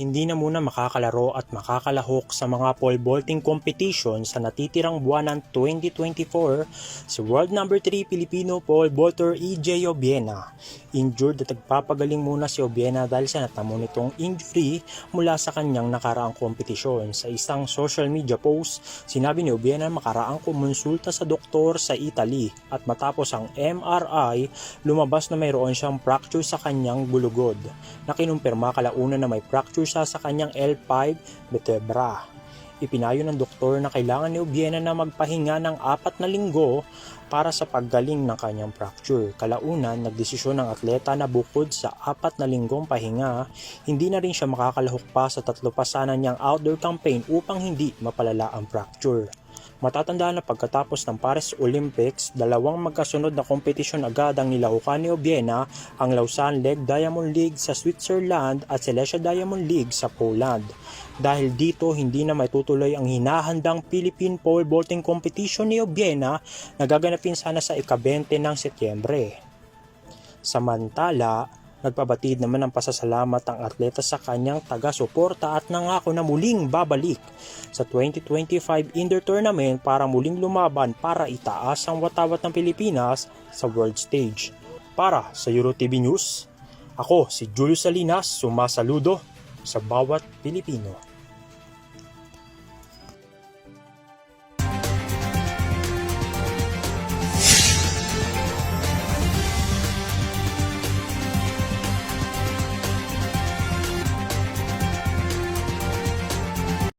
hindi na muna makakalaro at makakalahok sa mga pole vaulting competition sa natitirang buwan ng 2024 si world number 3 Filipino pole vaulter EJ Obiena. Injured at nagpapagaling muna si Obiena dahil sa natamo nitong injury mula sa kanyang nakaraang kompetisyon. Sa isang social media post, sinabi ni Obiena na makaraang kumonsulta sa doktor sa Italy at matapos ang MRI, lumabas na mayroon siyang fracture sa kanyang gulugod na kinumpirma kalauna na may fracture siya sa kanyang L5 vertebra. Ipinayo ng doktor na kailangan ni Obiena na magpahinga ng apat na linggo para sa paggaling ng kanyang fracture. Kalaunan, nagdesisyon ng atleta na bukod sa apat na linggong pahinga, hindi na rin siya makakalahok pa sa tatlo pa sana niyang outdoor campaign upang hindi mapalala ang fracture. Matatandaan na pagkatapos ng Paris Olympics, dalawang magkasunod na kompetisyon agad ang nilahukan ni Obiena, ang Lausanne Leg Diamond League sa Switzerland at Silesia Diamond League sa Poland. Dahil dito, hindi na maitutuloy ang hinahandang Philippine Pole Vaulting Competition ni Obiena na gaganapin sana sa ika-20 ng Setyembre. Samantala, nagpabatid naman ng pasasalamat ang atleta sa kanyang taga-suporta at nangako na muling babalik sa 2025 Indoor Tournament para muling lumaban para itaas ang watawat ng Pilipinas sa world stage. Para sa EuroTV News, ako si Julius Salinas sumasaludo sa bawat Pilipino.